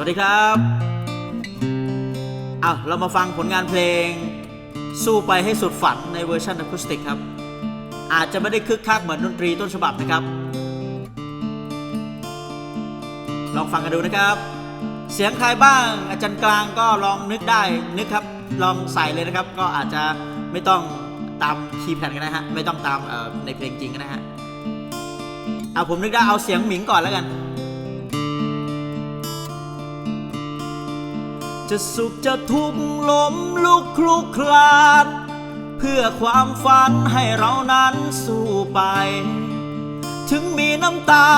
วัสดีครับเอาเรามาฟังผลงานเพลง สู้ไปให้สุดฝันในเวอร์ชันอะคูสติกครับ อาจจะไม่ได้คึกคักเหมือนดนตรีต้นฉบับนะครับ ลองฟังกันดูนะครับ เสียงใครบ้าง อาจารย์กลางก็ลองนึกได้นึกครับ ลองใส่เลยนะครับ ก็อาจจะไม่ต้องตามคีย์แพดกันนะฮะ ไม่ต้องตามในเพลงจริงกันนะฮะเอาผมนึกได้เอาเสียงหมิงก่อนแล้วกัน จะสุขจะทุกข์ล้มลุกคลุกคลานเพื่อความฝันให้เรานั้นสู้ไป ถึงมีน้ำตา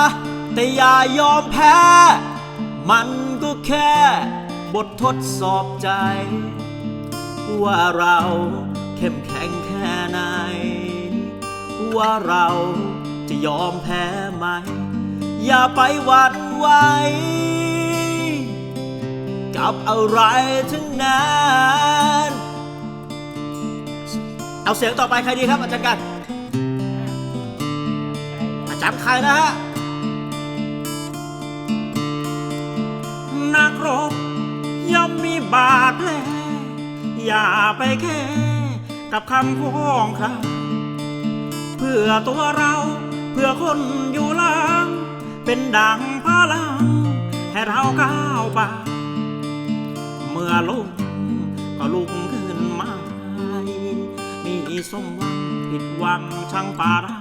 แต่อย่ายอมแพ้ มันก็แค่บททดสอบใจ ว่าเราเข้มแข็งแค่ไหน ว่าเราจะยอมแพ้ไหม อย่าไปหวั่นไหว กับอะไรทั้งนั้นเอาเสียงต่อไปใครดีครับอาจารย์กันอาจารย์ใครนะฮะนักรบย่อมมีบาดแผลอย่าไปแค่กับคำพ้องใครเพื่อตัวเราเพื่อคนอยู่หลัง เป็นดังพลัง ให้เราก้าวไป มื่อลงก็ลุกขึ้นมามีสมหวังผิดหวังช่างปารา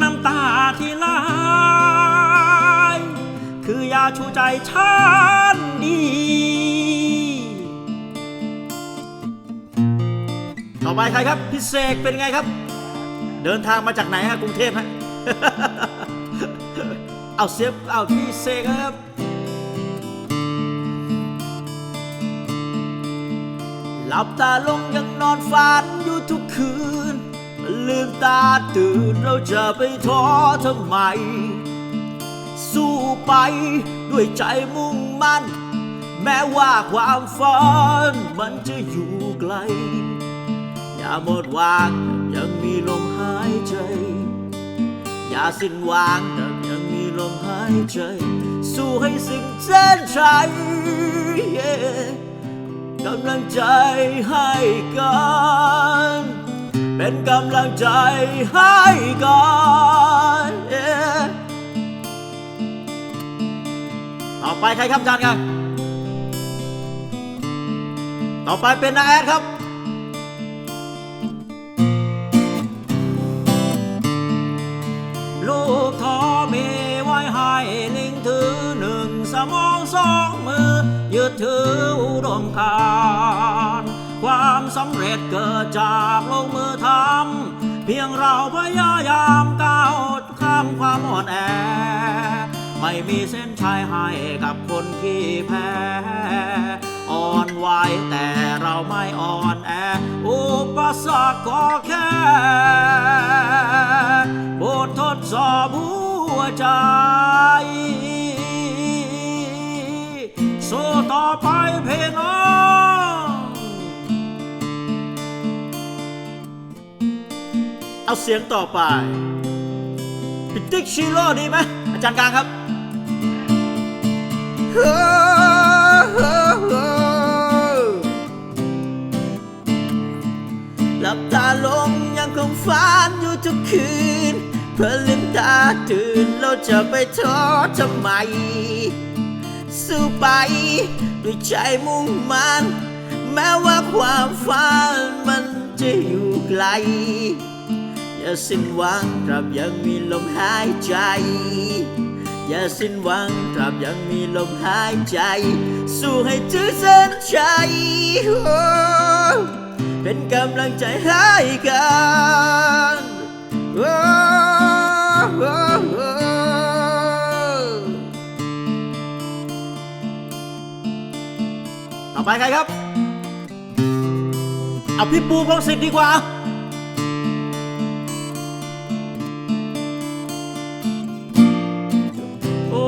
น้ำตาที่ไหลคือยาชูใจฉันดีต่อไปใครครับพี่เสกเป็นไงครับ เดินทางมาจากไหนฮะกรุงเทพฮะเอาเสียบเอาพี่เสกครับ หลับตาลงยังนอนฝันอยู่ทุกคืน ลืมตาตื่นเราจะไปท้อทำไม สู้ไปด้วยใจมุ่งมั่น แม้ว่าความฝันมันจะอยู่ไกล อย่าหมดหวังยังมีลมหายใจ อย่าสิ้นหวังแต่ยังมีลมหายใจ สู้ให้สิ่งเส้นชัย yeah กำลังใจให้กัน เป็นกำลังใจให้กัน yeah ต่อไปใครครับอาจารย์ครับต่อไปเป็นนาแอดครับลูกทอมีไว้ให้ลิงถือหนึ่งสมองสองมือ ยึดถืออุดมการความสำเร็จเกิดจากลงมือทำเพียงเราพยายามก้าวข้ามความอ่อนแอ ไม่มีเส้นชัยให้กับคนที่แพ้อ่อนไหวแต่เราไม่อ่อนแอ อุปสรรคก็แค่บททดสอบหัวใจ สู้ต่อไปเพน้องเอาเสียงต่อไปพิติกชิโร่ดีไหมอาจารย์กลางครับหลับตาลงยังคงฝันอยู่ทุกคืน เพื่อลืมตาตื่นเราจะไปท้อทำไม สู้ไป ด้วยใจมุ่งมันแม้ว่าความฝันมันจะอยู่ไกล อย่าสิ้นหวังตราบยังมีลมหายใจ อย่าสิ้นหวังตราบยังมีลมหายใจ สู้ให้ถึงเส้นชัยเป็นกำลังใจให้กัน ไปใครครับ เอาพี่ปูพงศิษฐ์ดีกว่าโอ้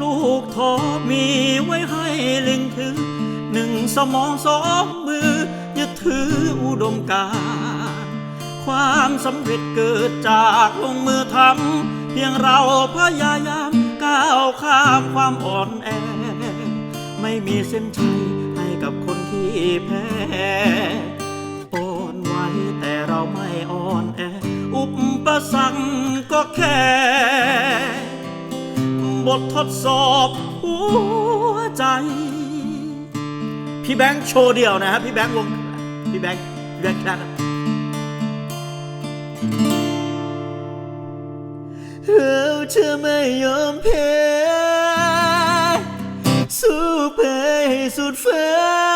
ลูกทอมีไว้ให้ล็งถือหนึ่งสมองสองมือ ยึดถืออุดมการความสำเร็จเกิดจากลงมือทำเพียงเราพยายาม ก้าวข้ามความอ่อนแอ ไม่มีเส้นชัยให้กับคนที่แพ้อ่อนไหวแต่เราไม่อ่อนแอ อุปสรรคก็แค่ บททดสอบหัวใจ พี่แบงค์โชว์เดียวนะครับพี่แบงค์วง พี่แบงค์พี่แบงค์ครับ เธอไม่ยอมแพ้ สู้ไปให้สุดฟ้า